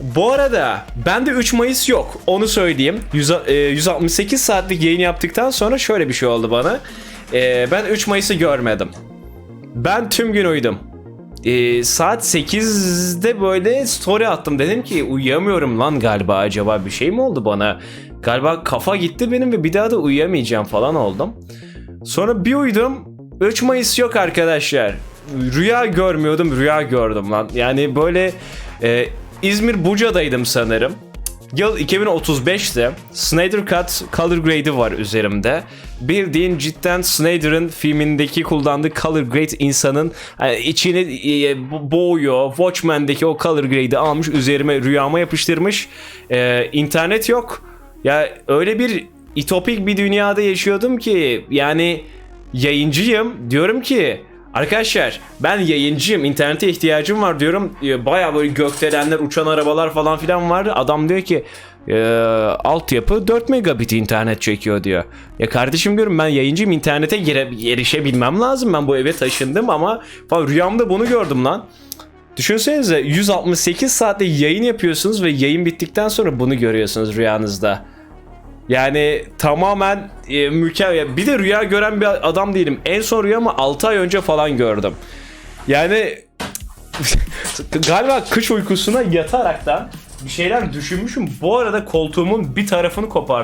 Bu arada bende 3 Mayıs yok. Onu söyleyeyim. 100 e, 168 saatlik yayın yaptıktan sonra şöyle bir şey oldu bana. E, ben 3 Mayıs'ı görmedim. Ben tüm gün uyudum. E, saat 8'de böyle story attım. Dedim ki uyuyamıyorum lan galiba acaba bir şey mi oldu bana? Galiba kafa gitti benim ve bir daha da uyuyamayacağım falan oldum. Sonra bir uyudum. 3 Mayıs yok arkadaşlar. Rüya görmüyordum, rüya gördüm lan. Yani böyle e, İzmir Buca'daydım sanırım. Yıl 2035'te Snyder Cut Color Grade'i var üzerimde. Bildiğin cidden Snyder'ın filmindeki kullandığı Color Grade insanın hani içini e, bo- boğuyor. Watchmen'deki o Color Grade'i almış üzerime rüyama yapıştırmış. E, internet yok. Ya öyle bir itopik bir dünyada yaşıyordum ki yani yayıncıyım diyorum ki arkadaşlar ben yayıncıyım internete ihtiyacım var diyorum baya böyle gökdelenler uçan arabalar falan filan var adam diyor ki e, altyapı 4 megabit internet çekiyor diyor. Ya kardeşim diyorum ben yayıncıyım internete gire, erişebilmem lazım ben bu eve taşındım ama falan rüyamda bunu gördüm lan. Düşünsenize 168 saatte yayın yapıyorsunuz ve yayın bittikten sonra bunu görüyorsunuz rüyanızda. Yani tamamen e, mükemmel. Bir de rüya gören bir adam değilim. En son rüyamı 6 ay önce falan gördüm. Yani galiba kış uykusuna yataraktan bir şeyler düşünmüşüm. Bu arada koltuğumun bir tarafını kopardım.